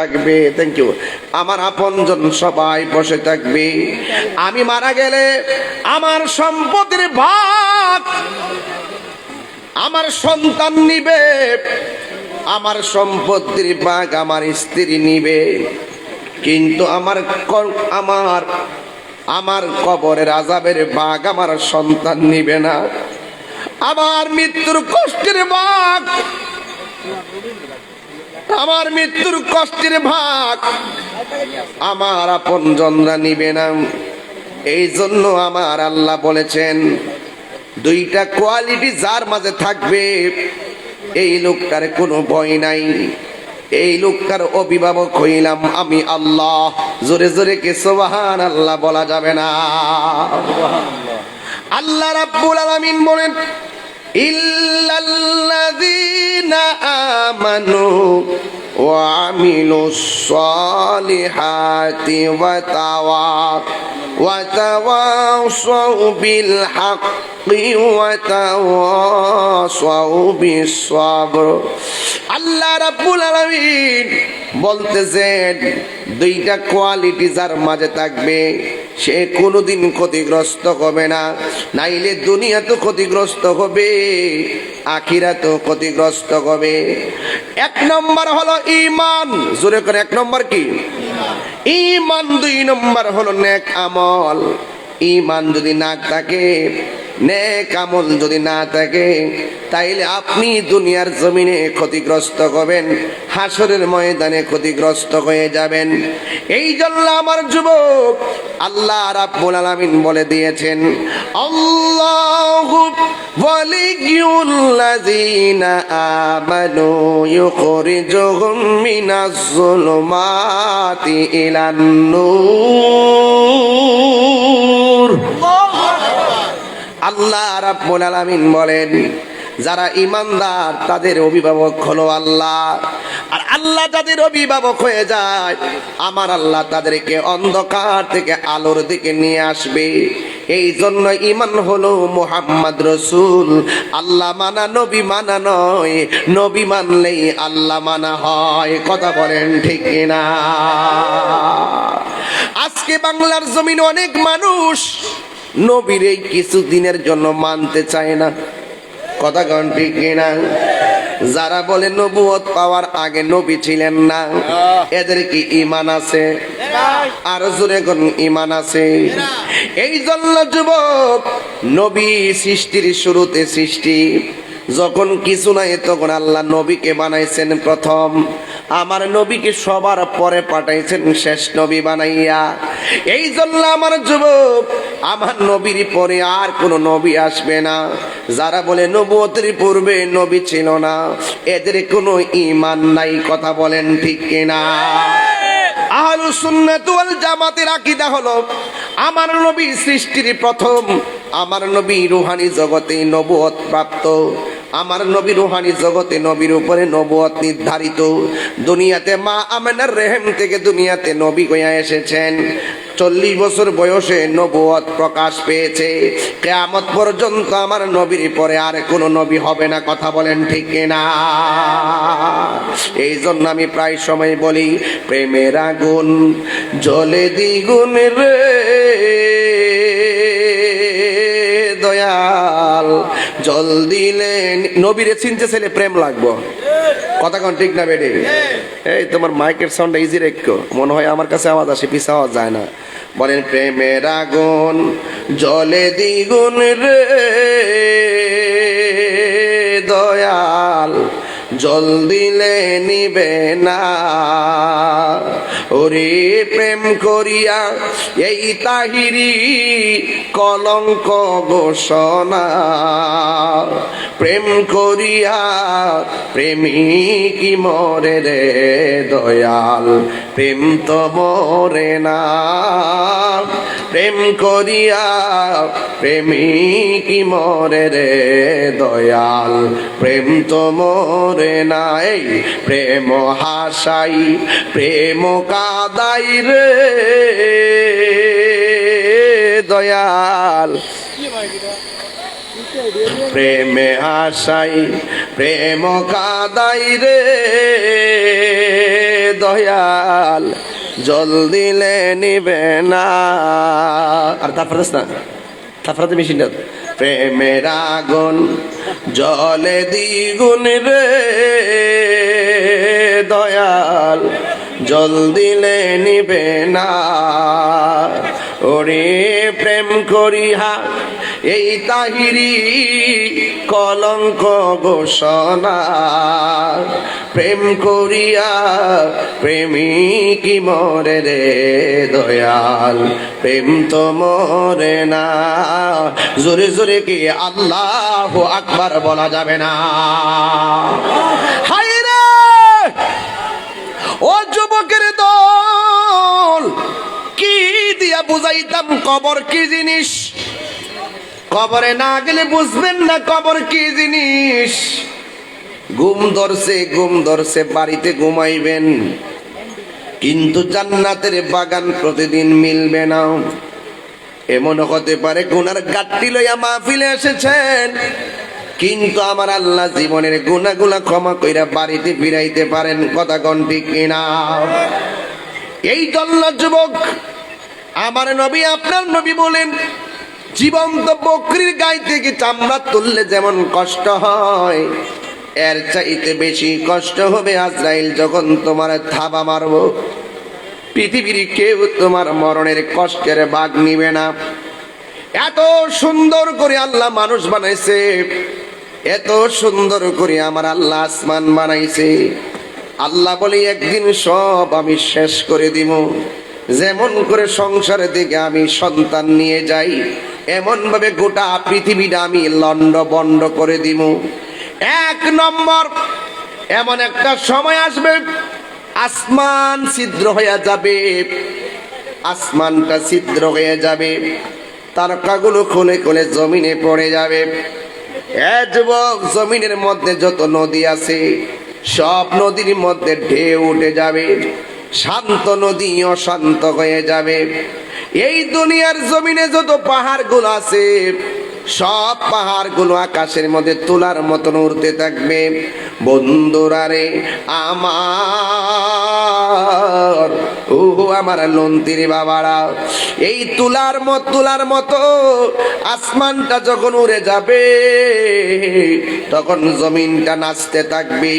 থাকবে thank you আমার আপনজন সবাই বসে থাকবে। আমি মারা গেলে আমার সম্পত্তির ভাগ, আমার সন্তান নিবে, আমার সম্পত্তির ভাগ আমার স্ত্রী নিবে। কিন্তু আমার আমার আমার কবরের আজাবের ভাগ আমার সন্তান নিবে না। আমার মৃত্যুর কষ্টের ভাগ আমার মৃত্যুর কষ্টের ভাগ আমার আপন জনরা নিবে না। এই জন্য আমার আল্লাহ বলেছেন, দুইটা কোয়ালিটি যার মাঝে থাকবে, এই লোকটার কোনো ভয় নাই। এই লোকটার অভিভাবক হইলাম আমি আল্লাহ। জোরে জোরে কে সোবাহান আল্লাহ বলা যাবে না। আল্লাহ রাব্বুল আলামিন বলেন ইল্লাল্লাযীনা আমানু ওয়া আমিলুস সালিহাতি ওয়া তাওয়াসাউ বিস সাবর আল্লাহ রাব্বুল আলামিন বলতেছেন, দুইটা কোয়ালিটি যার মাঝে থাকবে, সে কোনোদিন ক্ষতিগ্রস্ত হবে না। নাইলে দুনিয়া তো ক্ষতিগ্রস্ত হবে আখিরা তো ক্ষতিগ্রস্ত হবে। এক নম্বর হলো ইমান জোরে করে, এক নম্বর কি? ইমান দুই নম্বর হলো নেক আমল। ইমান যদি না থাকে নেক যদি না থাকে, তাইলে আপনি দুনিয়ার জমিনে ক্ষতিগ্রস্ত হবেন, হাসরের ময়দানে ক্ষতিগ্রস্ত হয়ে যাবেন। এই জন্য আমার যুবক, আল্লাহ রাব্বুল আলামিন বলে দিয়েছেন, আল্লাহু ওয়ালিয়ুল্লাযীনা আমানু ইউখরিজুহুম মিনাজ যুলুমাতি ইলান নূর আল্লাহ রাব্বুল আলামিন বলেন, যারা ইমানদার তাদের অভিভাবক হলো আল্লাহ। আর আল্লাহ যাদের অভিভাবক হয়ে যায়, আমার আল্লাহ তাদেরকে অন্ধকার থেকে আলোর দিকে নিয়ে আসবে। এই জন্য ইমান হলো মোহাম্মদ রসুল। আল্লাহ মানা, নবী মানা নয়, নবী মানলেই আল্লাহ মানা হয়। কথা বলেন ঠিক না আজকে বাংলার জমিন অনেক মানুষ নবীর এই কিছুদিনের জন্য মানতে চায় না। কথা কন ঠিক কিনা যারা বলে নবুয়ত পাওয়ার আগে নবী ছিলেন না এদের কি ইমান আছে? আর জোরে কোন ইমান আছে? এই জন্য যুবক নবী সৃষ্টির শুরুতে সৃষ্টি যখন কিছু নাই তখন আল্লাহ নবীকে বানাইছেন প্রথম। আমার নবীকে সবার পরে পাঠাইছেন শেষ নবী বানাইয়া। এই জন্য আমার যুবক, আমার নবীর পরে আর কোনো নবী আসবে না। যারা বলে নবতের পূর্বে নবী ছিল না, এদের কোনো ইমান নাই, কথা বলেন ঠিক কিনা? আহলু সুন্নাত ওয়াল জামাতের আকীদা হলো, আমার নবী সৃষ্টির প্রথম, আমার নবী রুহানি জগতে নবুয়ত প্রাপ্ত। আমার নবী রুহানি জগতে নবীর উপরে নবুয়ত নির্ধারিত। দুনিয়াতে মা আমেনার রেহেম থেকে দুনিয়াতে নবী হইয়া এসেছেন। চল্লিশ বছর বয়সে নবুয়ত প্রকাশ পেয়েছে। কেয়ামত পর্যন্ত আমার নবীর পরে আর কোনো নবী হবে না, কথা বলেন ঠিক না এই জন্য আমি প্রায় সময় বলি, প্রেমের আগুন জলে দ্বিগুণ রে। দয়াল, জল দিলে নবীরে চিনতে ছেলে প্রেম লাগবো। কথা কন ঠিক না বেডে? এই, তোমার মাইকের সাউন্ডটা ইজি রেখো মনে হয় আমার কাছে আওয়াজ আসে, পিছা আওয়াজ যায় না। বলেন, প্রেমের আগুন, জলে দ্বিগুণ রে। দয়াল জল দিলে নিবে না। ওরে প্রেম করিয়া এই তাহিরি কলঙ্ক ঘোষণা। প্রেম করিয়া প্রেমিক মরে রে দয়াল, প্রেম তো মরে না। প্রেম করিয়া প্রেমিক মরে রে দয়াল, প্রেম তো মরে নাই, প্রেম হাসাই, প্রেম কাদাই রে। দয়াল, প্রেমে আশাই প্রেম কাদাই রে। দয়াল জল দিলে নিবে না। আর তারপরে না, তারপরে মেশিনটা প্রেমের আগুন জলে দ্বিগুণ রে দয়াল জল দিলে নিবে না। ওরে প্রেম করিহা এই তাহিরি কলঙ্ক ঘোষণা। প্রেম করিয়া প্রেমিকি মরে রে দয়াল, প্রেম তো মরে না। জোরে জোরে কি আল্লাহ আকবার বলা যাবে না? রে! ও যুবকের দল, কি দিয়া বুঝাইতাম কবর কি জিনিস? কবরে না গেলে বুঝবেন না কবর কি জিনিস। ঘুম ধরছে ঘুম ধরছে, বাড়িতে ঘুমাইবেন। কিন্তু জান্নাতের বাগান প্রতিদিন মিলবে না। এমন হতে পারে গুনার গাট্টি লইয়া মাহফিলে এসেছেন। কিন্তু আমার আল্লাহ জীবনের গুনাগুলা ক্ষমা কইরা বাড়িতে ফিরাইতে পারেন, কথা কোন ঠিক কিনা? এই দল্লা যুবক, আমার নবী আপনার নবী বলেন জীবন্ত বকরির গায়ে থেকে চামড়া তুললে যেমন কষ্ট হয়, এর চাইতে বেশি কষ্ট হবে আজরাইল যখন তোমার থাবা মারব। পৃথিবীর কেউ তোমার মরণের কষ্টের বাঘ নিবে না। এত সুন্দর করে আল্লাহ মানুষ বানাইছে, এত সুন্দর করে আমার আল্লাহ আসমান বানাইছে। আল্লাহ বলে, একদিন সব আমি শেষ করে দিব। যেমন করে সংসারে থেকে আমি সন্তান নিয়ে যাই এমন ভাবে গোটা পৃথিবীটা আমি লন্ড বন্ড করে দিব এক নম্বর, এমন একটা সময় আসবে, আসমান ছিদ্র হয়ে যাবে। আসমানটা ছিদ্র হয়ে যাবে, তারকাগুলো খুলে খুলে জমিনে পড়ে যাবে। যুবক, জমিনের মধ্যে যত নদী আছে, সব নদীর মধ্যে ঢেউ উঠে যাবে। শান্ত নদী অশান্ত হয়ে যাবে। এই দুনিয়ার জমিনে যত পাহাড়গুলো আছে, সব পাহাড়গুলো আকাশের মধ্যে তোলার মতন উড়তে থাকবে। বন্ধুরা রে, আমার ও আমার লন্তির বাবারা, এই তুলার মত তুলার মতো আসমানটা যখন উড়ে যাবে, তখন জমিনটা নাচতে থাকবে।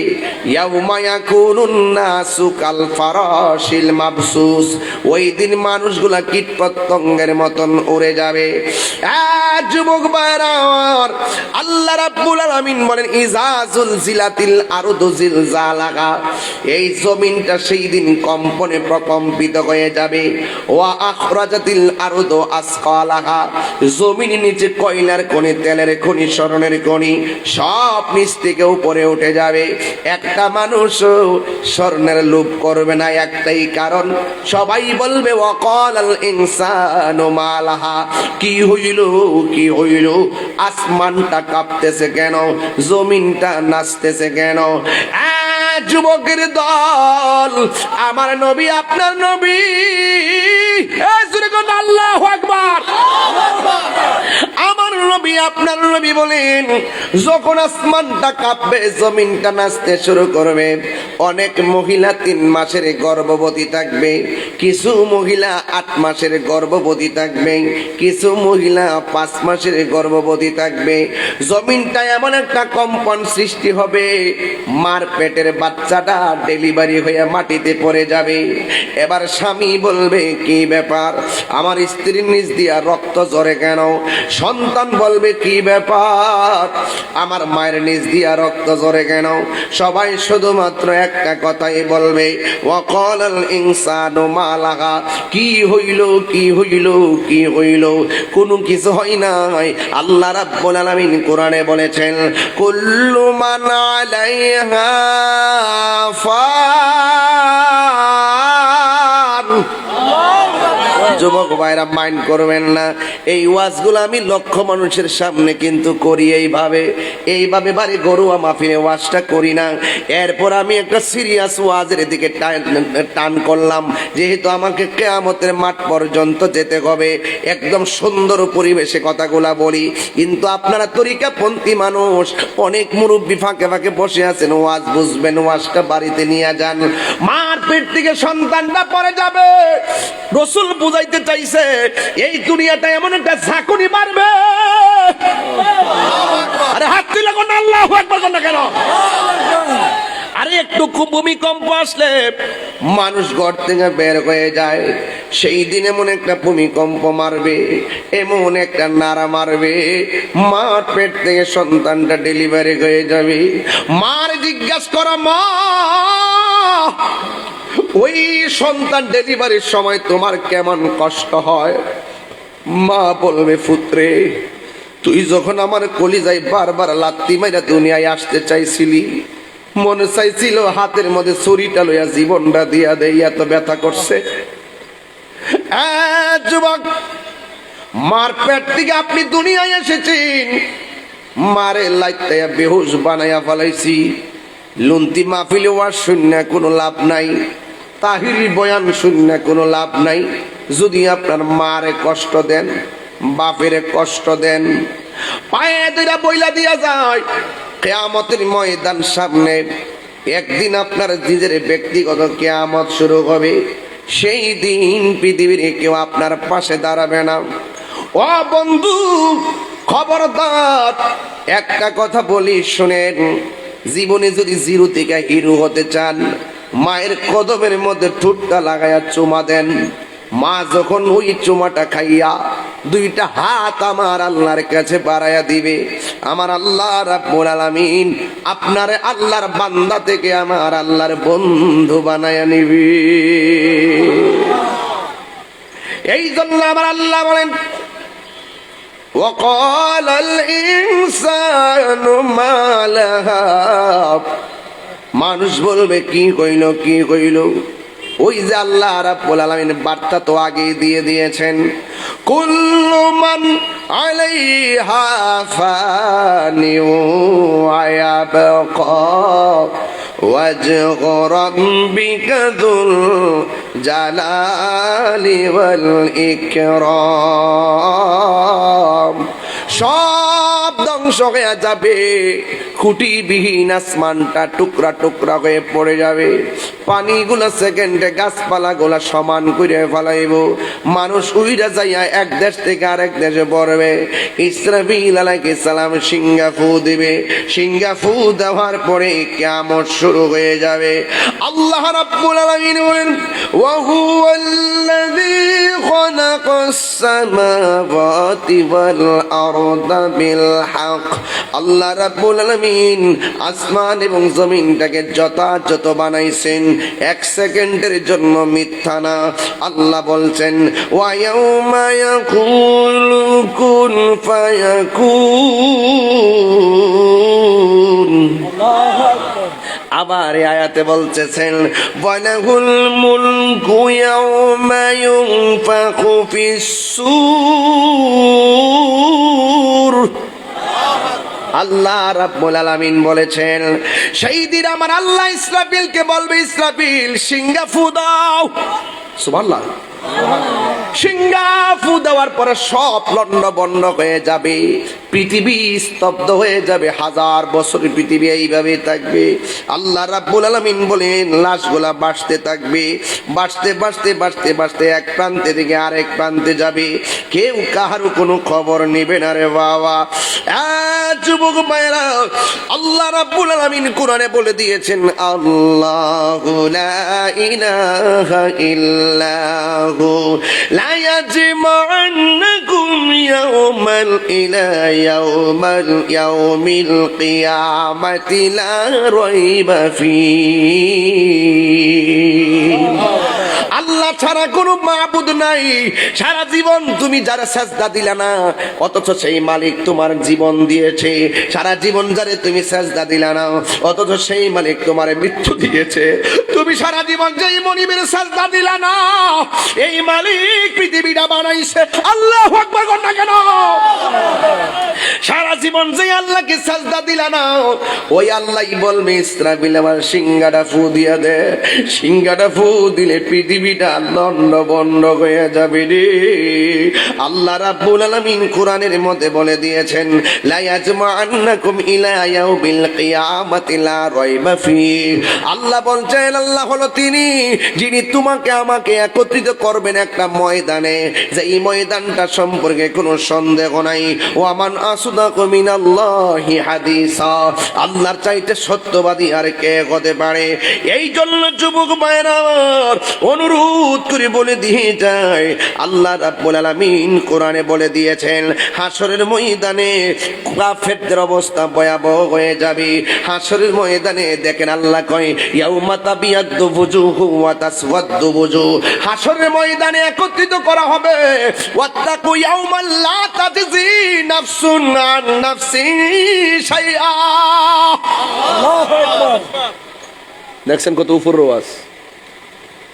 ওই দিন মানুষগুলা কীট পতঙ্গের মতন উড়ে যাবে। যুবক ভাইরা আল্লাহ রাব্বুল আলামিন বলেন ইজাজুল জিলাতিল আরদু জিলজালাহা এই জমিনটা সেই দিন কম্পনে প্রকম্পিত হয়ে যাবে। ওয়া আখরাজাতিল আরদু আসকালাহা। জমিনের নিচে কয়লার খনি, তেলের খনি, স্বর্ণের খনি, সব নিচ থেকে উপরে উঠে যাবে। একটা মানুষ স্বর্ণের লোভ করবে না, একটাই কারণ, সবাই বলবে ওয়াকাল আল ইনসানু মালাহা। কি হইল কি হইল? আসমানটা কাঁপতেছে কেন? জমিনটা নাচতেছে কেন? যুবকের দল আমার নবী আপনার নবী। আল্লাহ আকবার। নবী আপনার নবী বলেন, যখন আসমানটা কাঁপবে, জমিনটা নাচতে শুরু করবে। অনেক মহিলা তিন মাসের গর্ভবতী থাকবে, কিছু মহিলা আট মাসের গর্ভবতী থাকবে, কিছু মহিলা পাঁচ মাসের গর্ভবতী থাকবে। জমিনটা এমন একটা কম্পন সৃষ্টি হবে, মার পেটের বাচ্চাটা ডেলিভারি হয়ে মাটিতে পড়ে যাবে। এবার স্বামী বলবে, কি ব্যাপার? আমার স্ত্রীর নিজ দিয়া রক্ত ঝরে কেন? সন্তান বলবে, কি ব্যাপার? আমার মায়ের নিজ দিয়া রক্ত ঝরে কেন? সবাই শুধুমাত্র একটা কথাই বলবে কি হইল কি হইল কি হইল? কোনো কিছু হয় নাই। আল্লাহ রাব্বুল আলামিন কোরআনে বলেছেন, কুল্লু মান আলাইহা ফান যুবক ভাইরা মাইন্ড করবেন না। এই ওয়াজগুলো আমি লক্ষ মানুষের সামনে কিন্তু করি এইভাবে। এইভাবে বাড়ি গরুয়া মাফিনে ওয়াজটা করি না। এরপর আমি একটা সিরিয়াস ওয়াজের দিকে টান করলাম। যেহেতু আমাকে কেয়ামতের মাঠ পর্যন্ত যেতে হবে। একদম সুন্দর পরিবেশে কথাগুলা বলি। কিন্তু আপনারা তরিকাপন্থী মানুষ, অনেক মুরব্বী ফাঁকে ফাঁকে বসে আছেন, ওয়াজ বুঝবেন, ওয়াজটা বাড়িতে নিয়ে যান। মার পেট থেকে সন্তানটা পরে যাবে। রসুল বুঝাইতে চাইছে, এই দুনিয়াটা এমন একটা ঝাঁকুনি মারবে। আরে হাত তুলে কোন আল্লাহ একবার কোন কেন? আরে একটু ভূমিকম্প আসলে মানুষ ঘর থেকে বের হয়ে যায়, সেই দিন এমন একটা ভূমিকম্প মারবে, এমন একটা নাড়া মারবে, মার পেট থেকে সন্তানটা ডেলিভারি হয়ে যাবে। মার জিজ্ঞাসা করা, মা ওই সন্তান ডেলিভারির সময় তোমার কেমন কষ্ট হয়? মা বলবে পুত্রে তুই যখন আমার কলিজায় বারবার লাত্তি মাইরা দুনিয়ায় আসতে চাইছিলি, মনে চাইছিল হাতের মধ্যে ছুরিটা লইয়া জীবনটা দিয়া দেই, এত ব্যথা করছে। যুবক, মার পেট থেকে আপনি দুনিয়ায় এসেছেন। মারে লাইতাইয়া বেহুশ বানাইয়া ফেলাইছি। লুন্তি মাহফিলে ওয়ার শূন্য কোনো লাভ নাই। তাহিরি বয়ান শূন্য কোনো লাভ নাই। যদি আপনার মারে কষ্ট দেন, বাপেরে কষ্ট দেন, পায়ে দুইটা বইলা দিয়া যায়, কেয়ামতের ময়দান সামনে একদিন আপনার নিজের ব্যক্তিগত কেয়ামত শুরু হবে। সেই দিন পৃথিবীর কেউ আপনার পাশে দাঁড়াবে না। ও বন্ধু, খবরদার, একটা কথা বলি শুনেন। জীবনে যদি জিরো থেকে হিরো হতে চান, মায়ের কদমের মধ্যে ঠুটটা লাগাইয়া চুমা দেন। মা যখন ওই চুমাটা খাইয়া দুইটা হাত আমার আল্লাহর কাছে বাড়াইয়া দিবে, আমার আল্লাহ রাব্বুল আলামিন আপনার আল্লাহর বান্দা থেকে আমার আল্লাহর বন্ধু বানায়া নিবে। এই জন্য আমার আল্লাহ বলেন وقال الإنسان ما لها মানুষ বলবে কি কইল কি কইল ওই যে আল্লাহ রাব্বুল আলামিন বার্তা তো আগে দিয়ে দিয়েছেন কুল্লু মান আলাইহা ফানি ওয়া ইয়াবকা ওয়াজহু রাব্বিকা যুল জালালি ওয়াল ইকরাম সব ধ্বংস হয়ে যাবে। খুঁটিবিহীন আসমানটা টুকরা টুকরা হয়ে পড়ে যাবে। পানিগুলো সেকেন্ডে গাছপালা গুলা সমান করে ফেলাইব। মানুষ উইরা যাইয়া এক দেশ থেকে আরেক দেশে পড়বে। ইসরাফিল আলাইহিস সালাম সিঙ্গা ফু দিবে। সিঙ্গা ফু দেওয়ার পরে কিয়ামত শুরু হয়ে যাবে। আল্লাহ রাব্বুল আলামিন বলেন, ওয়া হুয়াল্লাযী খালাকাস সামাওয়াতি ওয়াল আরদা। বিল হক। আল্লাহ রাব্বুল আলামিন আসমান এবং জমিনটাকে যথাযথ বানাইছেন। এক সেকেন্ডের জন্য মিথ্যা না। আল্লাহ বলছেন ওয়া ইয়াউমা ইয়াকুলু কুন ফায়াকুন। আবার আয়াতে বলতেছেন, ওয়ালাহুল মুলকু ইয়াউমা ইউনফাখু ফিস-সূর আল্লাহ রাব্বুল আলামিন বলেছেন, সেই দিন আমার আল্লাহ ইসরাফিলকে বলবে, ইসরাফিল সিঙ্গা ফু দাও। সুবহানাল্লাহ। সিঙ্গা ফু দেওয়ার পরে সব লন্ড বন্ড হয়ে যাবে, পৃথিবী স্তব্ধ হয়ে যাবে, হাজার বছর পৃথিবী এইভাবে থাকবে। আল্লাহ রাব্বুল আলামিন বলেন, লাশগুলা বাঁচতে থাকবে, বাঁচতে বাঁচতে বাঁচতে বাঁচতে এক প্রান্তে থেকে আরেক প্রান্তে যাবে। কেউ কাহারও কোনো খবর নেবে না রে বাবা। যুবক ভাইরা আল্লাহ রাব্বুল আলামিন কোরআনে বলে দিয়েছেন, আল্লাহু ইলাহা ইল্লাহু ইয়াজমা'annaকুম ইয়াওমাল ইলা ইয়াওমাল ইয়াউমিল কিয়ামাতি লা রাইবা ফীহ আল্লাহ ছাড়া কোনো মাবুদ নাই। সারা জীবন তুমি যারা সাজদা দিলা না, অথচ সেই মালিক তোমার জীবন দিয়েছে। সারা জীবন যারে তুমি সাজদা দিলা না, অথচ সেই মালিক তোমার মৃত্যু দিয়েছে। তুমি সারা জীবন যেই মনিবের সাজদা দিলা না, এই মালিক পৃথিবীটা বানাইছে। আল্লাহ না কেন? জীবন যে আল্লাহকে সাজদা দিলা না, ওই আল্লাহই বলবে, ইসরাফিল আমার সিঙ্গাটা ফু দিয়া দে সিঙ্গাটা ফু দিলে পৃথিবীটা লন্ড বন্ড হয়ে যাবে রে। আল্লাহ রাব্বুল আলামিন কোরআনের মধ্যে বলে দিয়েছেন, লা ইয়াজমাআন্নাকুম ইলা ইয়াউমিল কিয়ামাতি লা রাইবা ফি আল্লাহ বলছেন, আল্লাহ হলো তিনি, যিনি তোমাকে আমাকে একত্রিত করবেন একটা ময়দানে। যে এই ময়দানটা সম্পর্কে কোনো সন্দেহ নাই। ও আমান আসুদাকু আল্লাহর চাইতে সত্যবাদী আর কে হতে পারে? এই জন্য যুবক মায়েরার অনুরোধ করে বলে দিয়ে যায়, আল্লাহ আলামিন কোরআনে বলে দিয়েছেন হাসরের ময়দানে কাফেরদের অবস্থা ভয়াবহ হয়ে যাবে। হাসরের ময়দানে দেখেন আল্লাহ কয়, ইয়াউমা তাবিয়াদ্দু বুজুহু ওয়া তাসওয়াদ্দু বুজু। হাসরের ময়দানে একত্রিত করা হবে, ওয়াত্তাকু ইয়াউমান লা তাজজি নাফসুন আন নাফসি শাইআ। দেখছেন কত উপর রোয়াজ।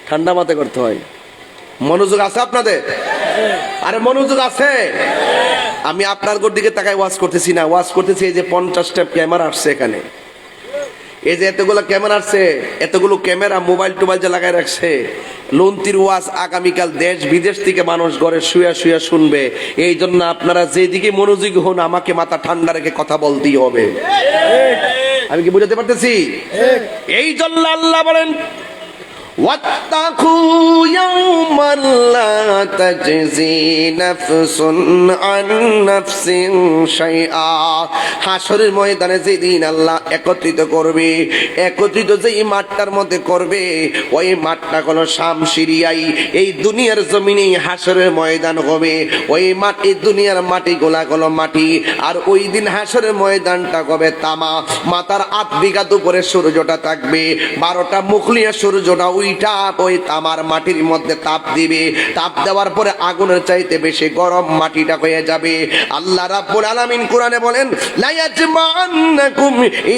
ঠান্ডা মাতে করতে হয়। মনোযোগ আছে আপনাদের? আরে মনোযোগ আছে? আমি আপনার দিকে তাকায় ওয়াশ করতেছি না। ওয়াশ করতেছি এই যে পঞ্চাশটা ক্যামেরা আসছে এখানে। এই যে এতগুলো ক্যামেরা আছে এতগুলো ক্যামেরা মোবাইল টোবাইল যে লাগাই রাখছে লন্তির ওয়াজ আগামীকাল দেশ বিদেশ থেকে মানুষ ঘরে শুয়া শুয়ে শুনবে। এই জন্য আপনারা যেদিকে মনোযোগ হন আমাকে মাথা ঠান্ডা রেখে কথা বলতেই হবে। আমি কি বুঝাতে পারতেছি? এই জন্য আল্লাহ বলেন واتقوا يوما لا تجزي نفس عن نفس شيئا হাসরের ময়দানে যেদিন আল্লাহ একত্রিত করবে একত্রিত যেই মাঠটার মধ্যে করবে ওই মাঠটা কোনো শাম সিরিয়াই এই দুনিয়ার জমিনেই হাসরের ময়দান হবে ওই মাটি দুনিয়ার মাটি গোলা গোলা মাটি আর ওই দিন হাসরের ময়দানটা হবে তামা মাথার আট বিঘা দুপুরে সূর্যটা থাকবে বারোটা মুখলিয়া সূর্যটা উইটা ওই তামার মাটির মধ্যে তাপ দিবে। তাপ দেওয়ার পরে আগুনের চাইতে বেশি গরম মাটিটা হয়ে যাবে। আল্লাহ রাব্বুল আলামিন কোরআনে বলেন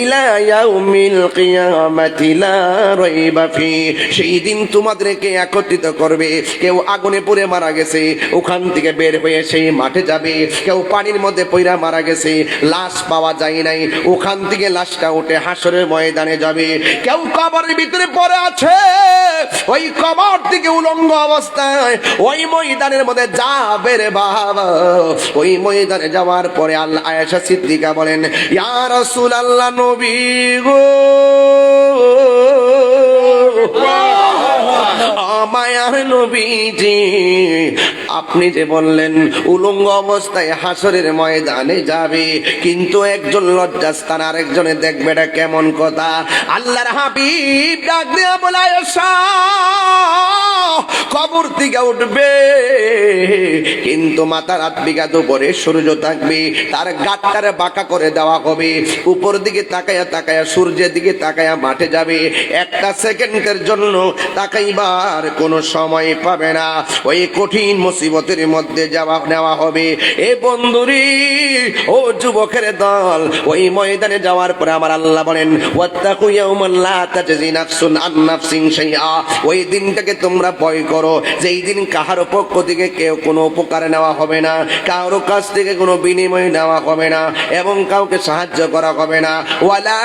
ইলা ইয়াউমিল কিয়ামাতি লা রাইবা ফি। সেই দিন তোমাদেরকে একত্রিত করবে। কেউ আগুনে পুড়ে মারা গেছে, ওখান থেকে বের হয়ে সেই মাঠে যাবে। কেউ পানির মধ্যে পইরা মারা গেছে, লাশ পাওয়া যায় নাই। ওখান থেকে লাশটা উঠে হাসরের ময়দানে যাবে। কেউ কবরের ভিতরে পড়ে আছে। ওই কবর থেকে উলঙ্গ অবস্থায়, ওই ময়দানের মধ্যে যাবে রে বাবা ওই ময়দানে যাওয়ার পরে আল্লাহ আয়েশা সিদ্দিকা বলেন, ইয়া রাসূল আল্লাহ নবী গো। মায়ার নবীজি। আপনি যে বললেন, উলঙ্গ অবস্থায় হাসরের ময়দানে যাবে, কিন্তু একজন লজ্জাস্থান আরেকজনে দেখবে এটা কেমন কথা? আল্লাহর হাবিব ডাক দিয়া বলে আয়েশা কবর থেকে উঠবে। কিন্তু মাথার হাত বিঘা দুপুরে সূর্য থাকবে, তার গাটটারে বাঁকা করে দেওয়া হবে। উপর দিকে তাকায়া তাকায়া, সূর্যের দিকে তাকায়া মাঠে যাবে। একটা সেকেন্ডের জন্য তাকাইবার কোনো সময় পাবে না। ওই কঠিন মুসিবতের মধ্যে যাওয়া নেওয়া হবে। এ বন্ধুরি, ও যুবকের দল, ওই ময়দানে যাওয়ার পরে আমার আল্লাহ বলেন ওই দিনটাকে তোমরা ভয় করো। যেই দিন কাহারও পক্ষ থেকে কেউ কোনো উপকার নেওয়া হবে না, কারও কাছ থেকে কোনো বিনিময় নেওয়া হবে না, এবং কাউকে সাহায্য করা হবে না। ওয়ালা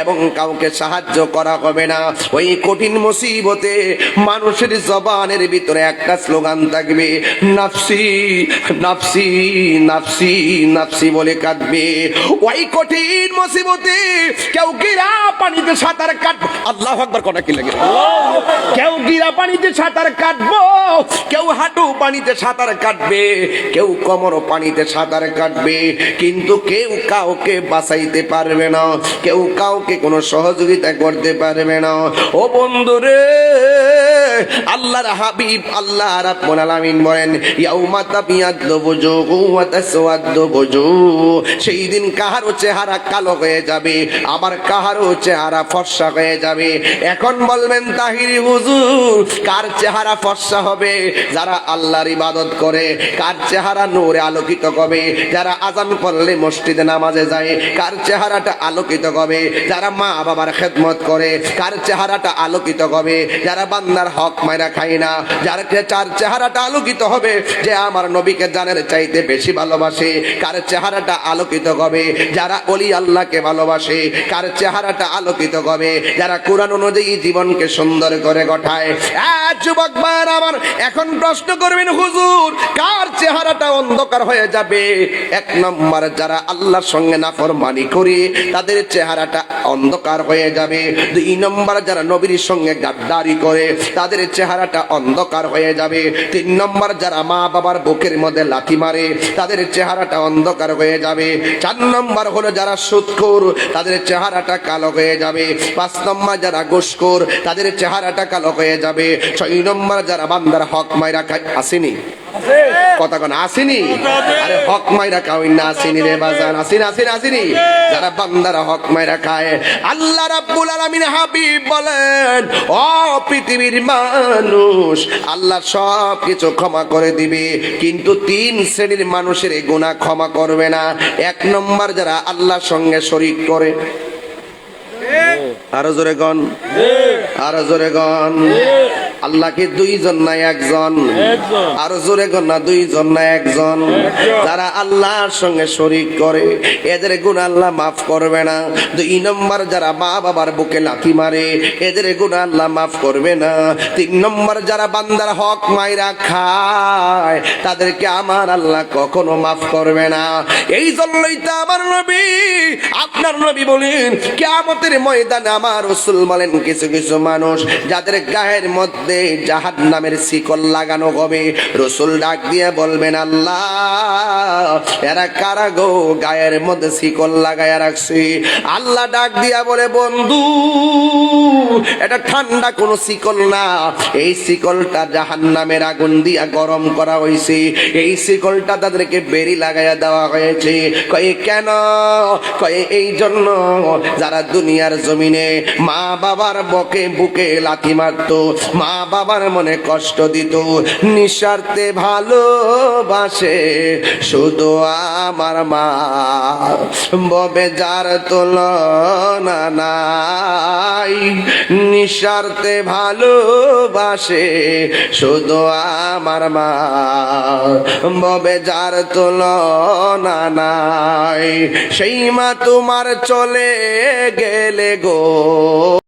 এবং সাহায্য করা হবে না। ওই কঠিন মুসিবতে মানুষের জবানের ভিতরে একটা স্লোগান থাকবে, নাফসি নাফসি নাফসি নাফসি বলে কাঁদবে। ওই কঠিন মুসিবতে কেউ গিরা পানিতে সাঁতার কাটবো। আল্লাহ আকবার কটা কি লাগে? কেউ গিরা পানিতে সাঁতার কাটবো, কেউ হাঁটু পানিতে সাঁতার কাটবে, কেউ কোমর পানিতে সাঁতার কাটবে। কিন্তু কেউ কাউকে বাঁচাইতে পারবে না, কেউ কাউকে কোনো সহযোগিতা করতে পারবে না। ও বন্ধুরে, আল্লাহর হাবিব, আল্লাহ রাব্বুল আলামিন বলেন, ইয়াউমা তাবিয়াদ্দু বুজুহু ওয়া তাসওয়াদ্দু বুজুহ সেই দিন কাহারও চেহারা কালো হয়ে যাবে, আবার কাহারও চেহারা ফর্সা হয়ে যাবে। এখন বলবেন, তাহিরি হুজুর, কার চেহারা ফর্সা হবে? যারা আল্লাহর ইবাদত করে, কার চেহারা নূরে আলোকিত হবে যারা আজান পড়লে মসজিদে নামাজে যায়, কার চেহারাটা আলোকিত হবে যারা মা বাবার খেদমত করে, কার চেহারাটা আলোকিত হবে? যারা বান্দার হক মাইরা খায় না, যার চার চেহারাটা আলোকিত হবে, যে আমার নবীকে জানের চাইতে বেশি ভালোবাসে, কার চেহারাটা আলোকিত হবে? যারা অলি আল্লাহকে ভালোবাসে, কার চেহারাটা আলোকিত হবে? যারা কোরআন অনুযায়ী জীবনকে সুন্দর করে গঠায়। যুবক ভাইয়েরা, আমার এখন প্রশ্ন করবেন, হুজুর, কার চেহারাটা অন্ধকার হয়ে যাবে? এক নম্বর, যারা আল্লাহর সঙ্গে নাফরমানি করে, তাদের চেহারাটা অন্ধকার হয়ে যাবে। দুই নম্বর যারা নবীর সঙ্গে গাদ্দারি করে, তাদের চেহারাটা অন্ধকার হয়ে যাবে। তিন নম্বর যারা মা বাবার বুকের মধ্যে লাথি মারে, তাদের চেহারাটা অন্ধকার হয়ে যাবে। চার নম্বর হলো যারা সুৎখোর, তাদের চেহারাটা কালো হয়ে যাবে। পাঁচ নম্বর যারা ঘুষখোর, তাদের চেহারাটা কালো হয়ে যাবে। ছয় নম্বর যারা বান্দার হক মাইরা আসেনি। কথা কোন আসেনি? আরে হক মাইরা কাউই না আসেনি রে বাজান। আসেনি আসেনি আসেনি। যারা বান্দারা হক মাইরা খায়। আল্লাহ রাব্বুল আলামিন হাবিব বলেন ও পৃথিবীর মানুষ আল্লাহ সব কিছু ক্ষমা করে দিবে। কিন্তু তিন শ্রেণির মানুষের এই গুনাহ ক্ষমা করবে না। এক নম্বর যারা আল্লাহর সঙ্গে শরিক করে। আরও জোরে গন আরও জোরে গন আল্লাহকে দুইজন না একজন। আরও জোরে গন না দুইজন না একজন? যারা আল্লাহর সঙ্গে শরিক করে এদের গুণ আল্লাহ মাফ করবে না। দুই নম্বর যারা মা বাবার বুকে লাথি মারে এদের গুণ আল্লাহ মাফ করবে না। তিন নম্বর যারা বান্দার হক মাইরা খায় তাদেরকে আমার আল্লাহ কখনো মাফ করবে না। এই জন্যই তো আমার নবী আপনার নবী বলেন কেমতের ময়দানে আমার রসুল বলেন কিছু কিছু মানুষ যাদের গায়ের মধ্যে জাহাদ নামের শিকল লাগানো হবে। রসুল ডাক দিয়ে বলবেন, আল্লাহ, এরা কারা গো? গায়ের মধ্যে শিকল লাগাইয়া রাখছি। আল্লাহ ডাক দিয়া বলে, বন্ধু, এটা ঠান্ডা কোনো শিকল না। এই শিকলটা জাহান নামের আগুন দিয়া গরম করা হয়েছে এই শিকলটা তাদেরকে বেরি লাগাইয়া দেওয়া হয়েছে। কয়ে, কেন? কয়ে, এই জন্য যারা দুনিয়ার জমিনে মা বাবার বকে বুকে লাথি মারতো মা বাবার মনে কষ্ট দিত, নিঃস্বার্থে ভালোবাসে শুধু আমার মা। ববে যার তুলনা নাই, নিঃস্বার্থে ভালোবাসে শুধু আমার মা। ববে যার তুলনা নাই, সেই মা তোমার চলে গেলে গো।